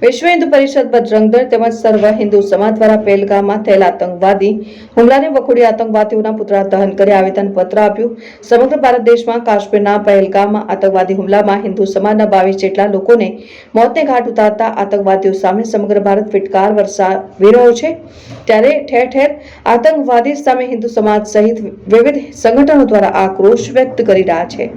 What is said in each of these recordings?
વિશ્વ હિન્દુ પરિષદ બજરંગદળ તેમજ સર્વ હિન્દુ સમાજ દ્વારા પહેલગામમાં થયેલા આતંકવાદી હુમલાને વખોડી આતંકવાદીઓના પુતળા દહન કરી આવેદન પત્ર આપ્યું. સમગ્ર ભારત દેશમાં કાશ્મીરના પહેલગામમાં આતંકવાદી હુમલામાં હિન્દુ સમાજના બાવીસ જેટલા લોકોને મોતને ઘાટ ઉતારતા આતંકવાદીઓ સામે સમગ્ર ભારત ફિટકાર વરસાવી રહ્યો છે. ત્યારે ઠેર ઠેર આતંકવાદી સામે હિન્દુ સમાજ સહિત વિવિધ સંગઠનો દ્વારા આક્રોશ વ્યક્ત કરી રહ્યા છે.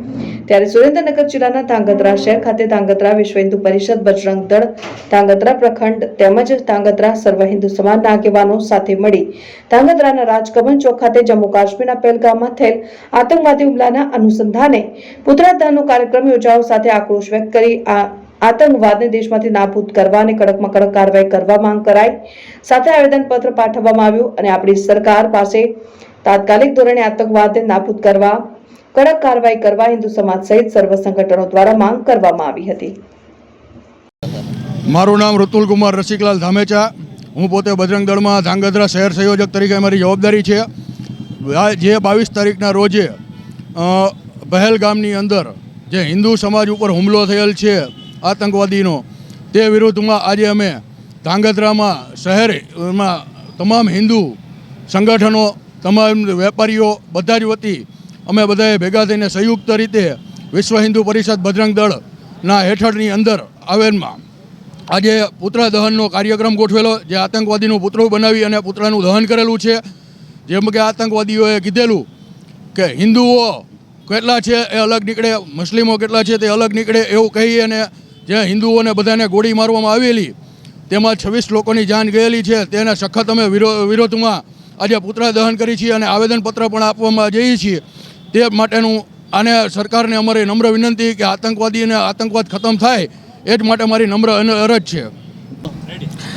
ત્યારે સુરેન્દ્રનગર જિલ્લાના ધાંગધ્રા શહેર ખાતે ધાંગધ્રા વિશ્વ હિન્દુ પરિષદ બજરંગ દળ ધાંગધ્રા પ્રખંડ તેમજ ધાંગધ્રા સર્વ હિન્દુ સમાજના આગેવાનો સાથે મળી ધાંગધ્રાના રાજકમલ ચોક ખાતે જમ્મુ કાશ્મીરના પહેલગામમાં થયેલ આતંકવાદી હુમલાના અનુસંધાને પુતળા કાર્યક્રમ યોજાવા સાથે આક્રોશ વ્યક્ત કરી આ આતંકવાદને દેશમાંથી નાબૂદ કરવા અને કડકમાં કડક કાર્યવાહી કરવા માંગ કરાઈ. સાથે આવેદનપત્ર પાઠવવામાં આવ્યું અને આપણી સરકાર પાસે તાત્કાલિક ધોરણે આતંકવાદને નાબૂદ કરવા કડક કાર્યવાહી કરવા હિન્દુ સમાજ સહિત સર્વ સંગઠનો દ્વારા માંગ કરવામાં આવી હતી. મારું નામ ઋતુલ કુમાર રસિકલાલ ધામેચા. હું પોતે બજરંગ દળમાં ધાંગધ્રા શહેર સંયોજક તરીકે મારી જવાબદારી છે. જે બાવીસ તારીખના રોજે પહેલગામની અંદર જે હિન્દુ સમાજ ઉપર હુમલો થયેલ છે, આતંકવાદીનો, તે વિરુદ્ધમાં આજે અમે ધાંગધ્રામાં શહેરમાં તમામ હિન્દુ સંગઠનો, તમામ વેપારીઓ, બધા જ વતી અમે બધાએ ભેગા થઈને સંયુક્ત રીતે વિશ્વ હિન્દુ પરિષદ બજરંગ દળના હેઠળની અંદર આવેનમાં આજે પુતળા દહનનો કાર્યક્રમ ગોઠવેલો, જે આતંકવાદીનું પુતળું બનાવી અને પુતળાનું દહન કરેલું છે. જેમ કે આતંકવાદીઓએ કીધેલું કે હિન્દુઓ કેટલા છે એ અલગ નીકળે, મુસ્લિમો કેટલા છે તે અલગ નીકળે એવું કહી અને જે હિન્દુઓને બધાને ગોળી મારવામાં આવેલી, તેમાં છવ્વીસ લોકોની જાન ગયેલી છે. તેના સખત અમે વિરો- વિરોધમાં આજે પુતળા દહન કરી છીએ અને આવેદનપત્ર પણ આપવામાં જઈએ છીએ. તે માટેનું આને સરકારને અમારી નમ્ર વિનંતી કે આતંકવાદી અને આતંકવાદ ખતમ થાય એ જ માટે મારી નમ્ર અન- અરજ છે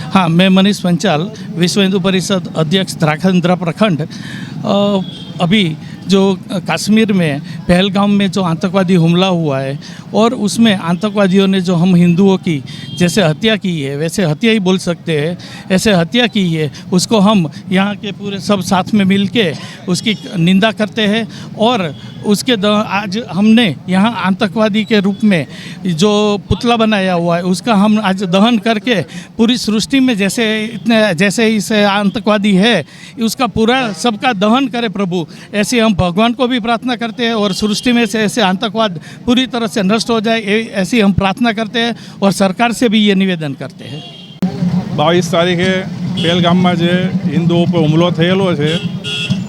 हाँ मैं मनीष पंचाल विश्व हिंदू परिषद अध्यक्ष द्राखंद्रा प्रखंड अ, अभी जो कश्मीर में पहलगाम में जो आतंकवादी हमला हुआ है और उसमें आतंकवादियों ने जो हम हिंदुओं की जैसे हत्या की है, वैसे हत्या ही बोल सकते हैं। ऐसे हत्या की है, उसको हम यहाँ के पूरे सब साथ में मिल के उसकी निंदा करते हैं और उसके आज हमने यहाँ आतंकवादी के रूप में जो पुतला बनाया हुआ है, उसका हम आज दहन करके पूरी सृष्टि में जैसे इतने, जैसे इस आतंकवादी है, उसका पूरा सबका दहन करे प्रभु। ऐसे हम भगवान को भी प्रार्थना करते हैं और सृष्टि में से ऐसे आतंकवाद पूरी तरह से नष्ट हो जाए ऐसी हम प्रार्थना करते हैं और सरकार से भी ये નિવેદન કરતે હે બાવીસ તારીખે બેલગામમાં જે હિન્દુઓ પર હુમલો થયેલો છે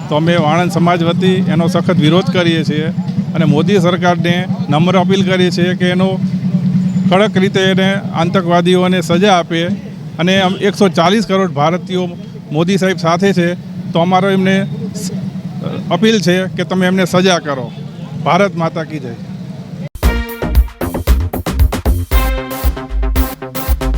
તો અમે વાણંદ સમાજ વતી એનો સખત વિરોધ કરીએ છીએ અને મોદી સરકારને નમ્ર અપીલ કરીએ છીએ કે એનો કડક રીતે એને આતંકવાદીઓને સજા આપે અને એકસો ચાલીસ કરોડ ભારતીયો મોદી સાહેબ સાથે છે તો અમારો એમને અપીલ છે કે તમે એમને સજા કરો ભારત માતા કી